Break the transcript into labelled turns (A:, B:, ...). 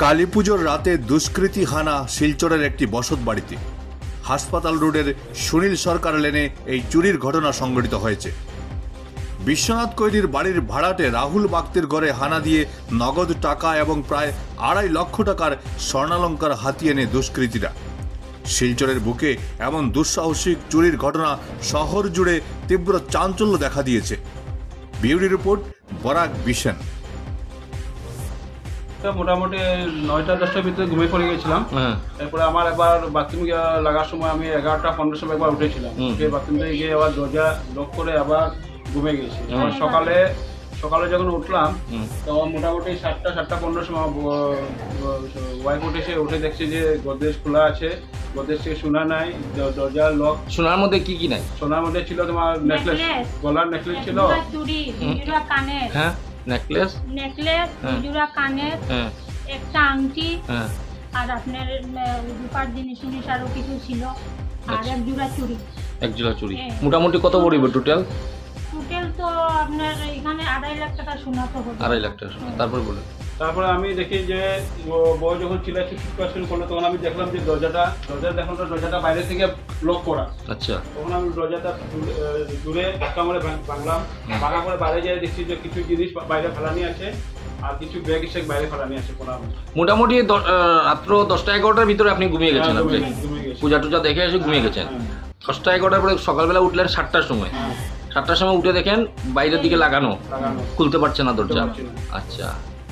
A: কালী পুজোর রাতে দুষ্কৃতী হানা শিলচরের একটি বসত বাড়িতে। হাসপাতাল রোডের সুনীল সরকার লেনে এই চুরির ঘটনা সংঘটিত হয়েছে। বিশ্বনাথ কৈরির বাড়ির ভাড়াটে রাহুল বাগতির ঘরে হানা দিয়ে নগদ টাকা এবং প্রায় আড়াই লক্ষ টাকার স্বর্ণালঙ্কার হাতিয়ে নেয় দুষ্কৃতীরা। শিলচরের বুকে এমন দুঃসাহসিক চুরির ঘটনা শহর জুড়ে তীব্র চাঞ্চল্য দেখা দিয়েছে। বিউটি রিপোর্ট বরাক বিশেন।
B: মোটামুটি নয়টা দশটার ভিতরে ঘুমিয়ে পড়ে গেছিলাম
C: হ্যাঁ।
B: তারপরে আমার একবার বাথরুম লাগার সময় আমি এগারোটা পনেরো সময় একবার উঠেছিলাম। উঠে বাথরুম থেকে গিয়ে আবার দরজা লক করে আবার ঘুমিয়ে গেছি। সকালে সকালে যখন উঠলাম তখন মোটামুটি সাতটা সাতটা পনেরো সময় ওয়াইফ উঠেছে উঠে দেখছে যে গদরেজ খোলা আছে গদরেজ থেকে শোনা নাই দরজা লক
C: সোনার মধ্যে কি কি নাই?
B: সোনার মধ্যে ছিল তোমার নেকলেস গলার নেকলেস ছিল?
C: হ্যাঁ। নেকলেস
D: নেকলেস
C: হ্যাঁ।
D: কানের
C: হ্যাঁ।
D: একটা আংটি
C: হ্যাঁ।
D: আর আপনার রূপার জিনিস জিনিস আরও কিছু ছিল। আর
C: আচ্ছা।
D: এক জোড়া চুড়ি।
C: এক জোড়া চুরি
D: হ্যাঁ।
C: মোটামুটি কত পড়বে টোটাল
D: টোটাল তো আপনার এখানে আড়াই লাখ টাকা সোনা তো
C: আড়াই লাখ টাকা সোনা। তারপরে বলে
B: তারপরে আমি দেখি যে বউ যখন চিল্লাচ্ছে চিৎকার শুরু করল তখন আমি দেখলাম যে দরজাটা দরজা দেখলাম তো দরজাটা বাইরে থেকে লক করা।
C: আচ্ছা।
B: তখন আমি দরজাটা দূরে- ধাক্কা মারে ভাঙলাম। ভাঙা করে বাইরে যেয়ে দেখছি যে কিছু জিনিস বাইরে ফেলানি আছে আর কিছু ব্যাগ এসে বাইরে ফেলানি আছে
C: মোটামুটি রাত্র দশটা এগারোটার ভিতরে আপনি ঘুমিয়ে গেছেন আপনি? পূজা টুজা দেখে এসে ঘুমিয়ে গেছেন?
B: হ্যাঁ,
C: দশটা এগারোটার পরে সকালবেলা উঠলেন সাতটার সময়।
B: হ্যাঁ,
C: সাতটার সময় উঠে দেখেন বাইরের দিকে লাগানো। খুলতে পারছে না দরজা। আচ্ছা।